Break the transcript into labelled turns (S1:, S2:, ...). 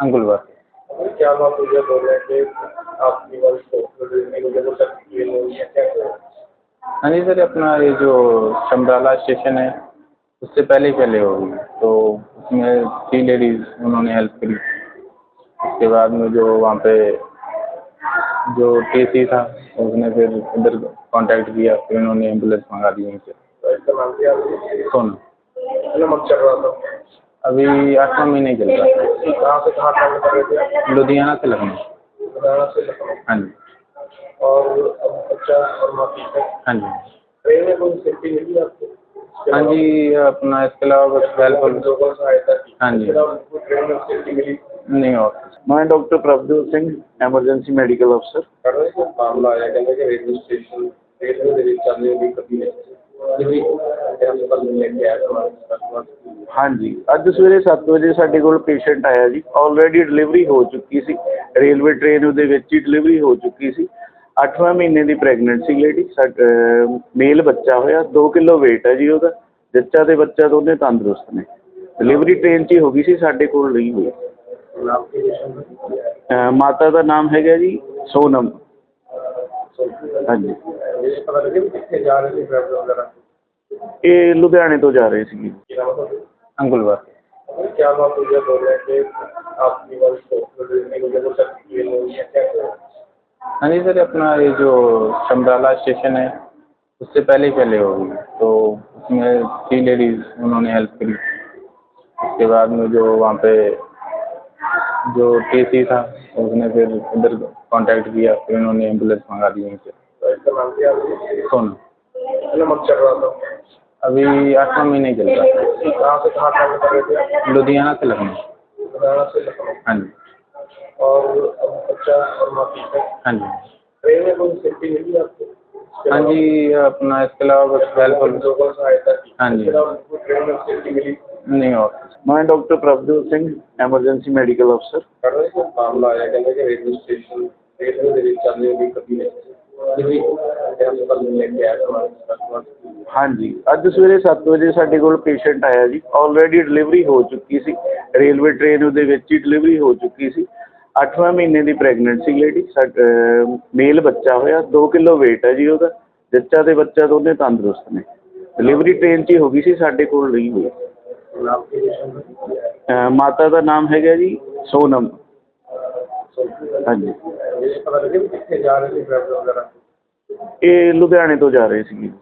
S1: अंकुल बात हाँ
S2: जी सर अपना ये जो चमराला स्टेशन है उससे पहले ही पहले होगी तो उसमें थ्री लेडीज़ उन्होंने हेल्प करी। उसके बाद में जो वहाँ पे जो टी था उसने फिर उधर कांटेक्ट किया फिर उन्होंने एंबुलेंस मंगा दी वहीं से। सोना
S1: चल रहा था।
S2: अभी आठवां महीने चल रहा है। लुधियाना से लखनऊ। हाँ जी।
S1: हाँ
S2: जी। हाँ जी अपना इसके अलावा हाँ जी। नहीं और
S1: मैं doctor Prabhdev Singh emergency medical अफसर कभी
S3: ਹਾਂਜੀ ਅੱਜ ਸਵੇਰੇ ਸੱਤ ਵਜੇ ਸਾਡੇ ਕੋਲ ਪੇਸ਼ੈਂਟ ਆਇਆ ਜੀ ਆਲਰੇਡੀ ਡਿਲੀਵਰੀ ਹੋ ਚੁੱਕੀ ਸੀ ਰੇਲਵੇ ਟ੍ਰੇਨ ਉਹਦੇ ਵਿੱਚ ਹੀ ਡਿਲੀਵਰੀ ਹੋ ਚੁੱਕੀ ਸੀ। ਅੱਠਵੇਂ ਮਹੀਨੇ ਦੀ ਪ੍ਰੈਗਨੈਂਟ ਸੀ ਲੇਡੀ ਮੇਲ ਬੱਚਾ ਹੋਇਆ 2 ਕਿਲੋ weight ਹੈ ਜੀ ਉਹਦਾ ਜੱਚਾ ਤੇ ਬੱਚਾ ਦੋਨੇ ਤੰਦਰੁਸਤ ਨੇ। ਡਿਲੀਵਰੀ ਟ੍ਰੇਨ 'ਚ ਹੀ ਹੋ ਗਈ ਸੀ ਸਾਡੇ ਕੋਲ ਨਹੀਂ ਹੋਈ। ਮਾਤਾ ਦਾ ਨਾਮ ਹੈਗਾ ਜੀ ਸੋਨਮ। ਹਾਂਜੀ। ਇਹ ਲੁਧਿਆਣੇ ਤੋਂ ਜਾ ਰਹੇ
S1: ਸੀ अंकुल बोल रहे हाँ
S2: जी सर अपना ये जो शमराला स्टेशन है उससे पहले पहले होगी तो उसमें थ्री लेडीज़ उन्होंने हेल्प करी। उसके बाद में जो वहाँ पे जो के था उसने फिर उधर कांटेक्ट किया फिर उन्होंने एंबुलेंस मंगा दी वहीं से। सोना। अभी आठवां महीने चल रहा है। लुधियाना से लखनऊ। हाँ जी।
S1: हाँ
S2: जी। हाँ जी अपना इसके अलावा हाँ जी। नहीं और
S1: मैं doctor Prabhdev Singh emergency medical अफसर मामला आया रेलवे स्टेशन रेलवे
S3: ਹਾਂਜੀ। ਅੱਜ ਸਵੇਰੇ 7 ਵਜੇ ਸਾਡੇ ਕੋਲ ਪੇਸ਼ੈਂਟ ਆਇਆ ਜੀ। ਆਲਰੇਡੀ ਡਿਲੀਵਰੀ ਹੋ ਚੁੱਕੀ ਸੀ। ਰੇਲਵੇ ਟ੍ਰੇਨ ਉਹਦੇ ਵਿੱਚ ਹੀ ਡਿਲੀਵਰੀ ਹੋ ਚੁੱਕੀ ਸੀ। 8ਵਾਂ ਮਹੀਨੇ ਦੀ ਪ੍ਰੈਗਨੈਂਟ ਸੀ ਲੇਡੀ ਮੇਲ ਬੱਚਾ ਹੋਇਆ। 2 ਕਿਲੋ weight ਹੈ ਜੀ ਉਹਦਾ। ਜੱਚਾ ਤੇ ਬੱਚਾ ਦੋਨੇ ਤੰਦਰੁਸਤ ਨੇ। ਡਿਲੀਵਰੀ ਟ੍ਰੇਨ 'ਚ ਹੀ ਹੋ ਗਈ ਸੀ। ਸਾਡੇ ਕੋਲ ਰਹੀ ਹੋਈ। ਮਾਤਾ ਦਾ ਨਾਮ ਹੈਗਾ ਜੀ ਸੋਨਮ। ਹਾਂਜੀ। ਇਹ ਲੁਧਿਆਣੇ ਤੋਂ ਜਾ ਰਹੇ ਸੀਗੇ।